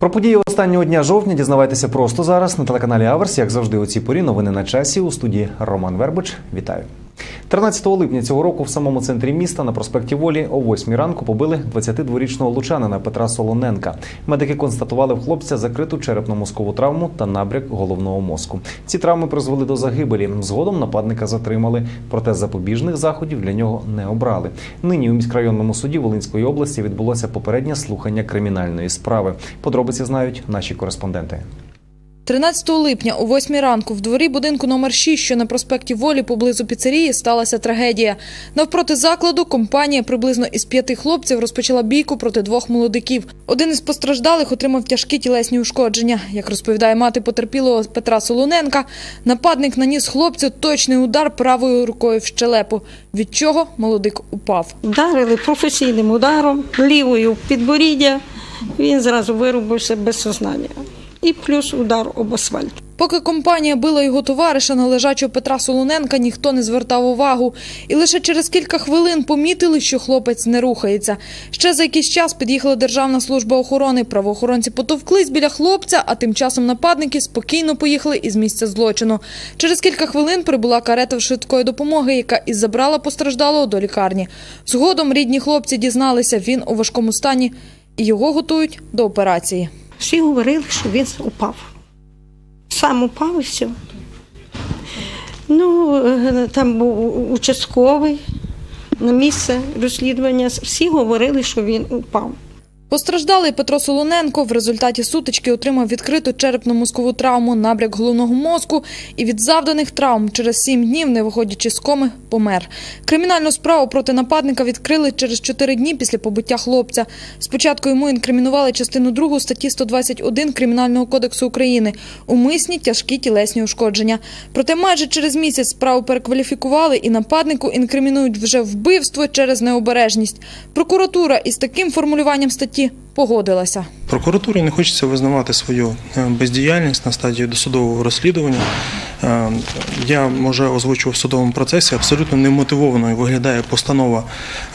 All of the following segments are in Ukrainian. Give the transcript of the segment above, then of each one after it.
Про події останнього дня жовтня дізнавайтеся просто зараз на телеканалі Аверс. Як завжди, у цій порі новини на часі у студії Роман Вербич. Вітаю. 13 липня цього року в самому центрі міста на проспекті Волі о 8 ранку побили 22-річного лучанина Петра Солоненка. Медики констатували в хлопця закриту черепно-мозкову травму та набряк головного мозку. Ці травми призвели до загибелі. Згодом нападника затримали, проте запобіжних заходів для нього не обрали. Нині у міськрайонному суді Волинської області відбулося попереднє слухання кримінальної справи. Подробиці знають наші кореспонденти. 13 липня о 8 ранку в дворі будинку номер 6, що на проспекті Волі поблизу піцерії, сталася трагедія. Навпроти закладу компанія приблизно із п'яти хлопців розпочала бійку проти двох молодиків. Один із постраждалих отримав тяжкі тілесні ушкодження. Як розповідає мати потерпілого Петра Солоненка, нападник наніс хлопцю точний удар правою рукою в щелепу, від чого молодик упав. Вдарили професійним ударом, лівою в підборіддя. Він зразу вирубився без сознання. І плюс удар об асфальт. Поки компанія била його товариша на лежачого Петра Солоненка, ніхто не звертав увагу. І лише через кілька хвилин помітили, що хлопець не рухається. Ще за якийсь час під'їхала Державна служба охорони. Правоохоронці потовклись біля хлопця, а тим часом нападники спокійно поїхали із місця злочину. Через кілька хвилин прибула карета швидкої допомоги, яка і забрала постраждалого до лікарні. Згодом рідні хлопці дізналися, він у важкому стані і його готують до операції. Всі говорили, що він упав. Сам упав і все. Ну, е, там був участковий на місце розслідування. Всі говорили, що він упав. Постраждалий Петро Солоненко в результаті сутички отримав відкриту черепно-мозкову травму, набряк головного мозку і від завданих травм через сім днів, не виходячи з коми, помер. Кримінальну справу проти нападника відкрили через чотири дні після побиття хлопця. Спочатку йому інкримінували частину 2 статті 121 Кримінального кодексу України умисні тяжкі тілесні ушкодження. Проте майже через місяць справу перекваліфікували і нападнику інкримінують вже вбивство через необережність. Прокуратура із таким формулюванням статті погодилася. Прокуратурі не хочеться визнавати свою е, бездіяльність на стадії досудового розслідування. Е, Я вже озвучував в судовому процесі. Абсолютно немотивованою виглядає постанова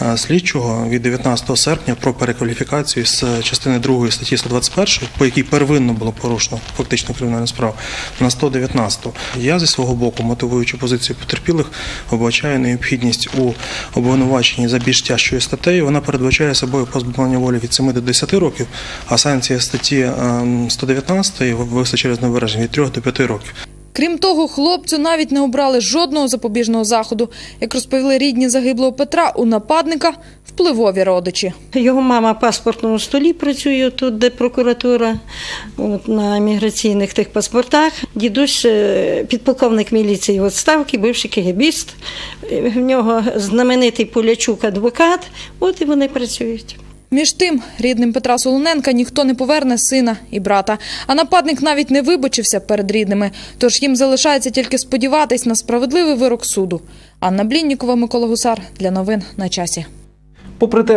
е, слідчого від 19 серпня про перекваліфікацію з частини 2 статті 121, по якій первинно було порушено фактично кримінальну справу, на 119. Я зі свого боку, мотивуючи позицію потерпілих, вбачаю необхідність у обвинуваченні за більш тяжчою статтею. Вона передбачає собою позбавлення волі від 7 до 10 років, а санкція статті ем, 119 вбивство через необереження від 3 до 5 років. Крім того, хлопцю навіть не обрали жодного запобіжного заходу. Як розповіли рідні загиблого Петра, у нападника впливові родичі. Його мама в паспортному столі працює тут, де прокуратура, от, на міграційних тих паспортах. Дідусь е, підполковник міліції в відставці, бивший кегебіст. Е, В нього знаменитий Полячук адвокат. От і вони працюють. Між тим, рідним Петра Солоненка ніхто не поверне сина і брата. А нападник навіть не вибачився перед рідними. Тож їм залишається тільки сподіватись на справедливий вирок суду. Анна Бліннікова, Микола Гусар для новин на часі. Попри те,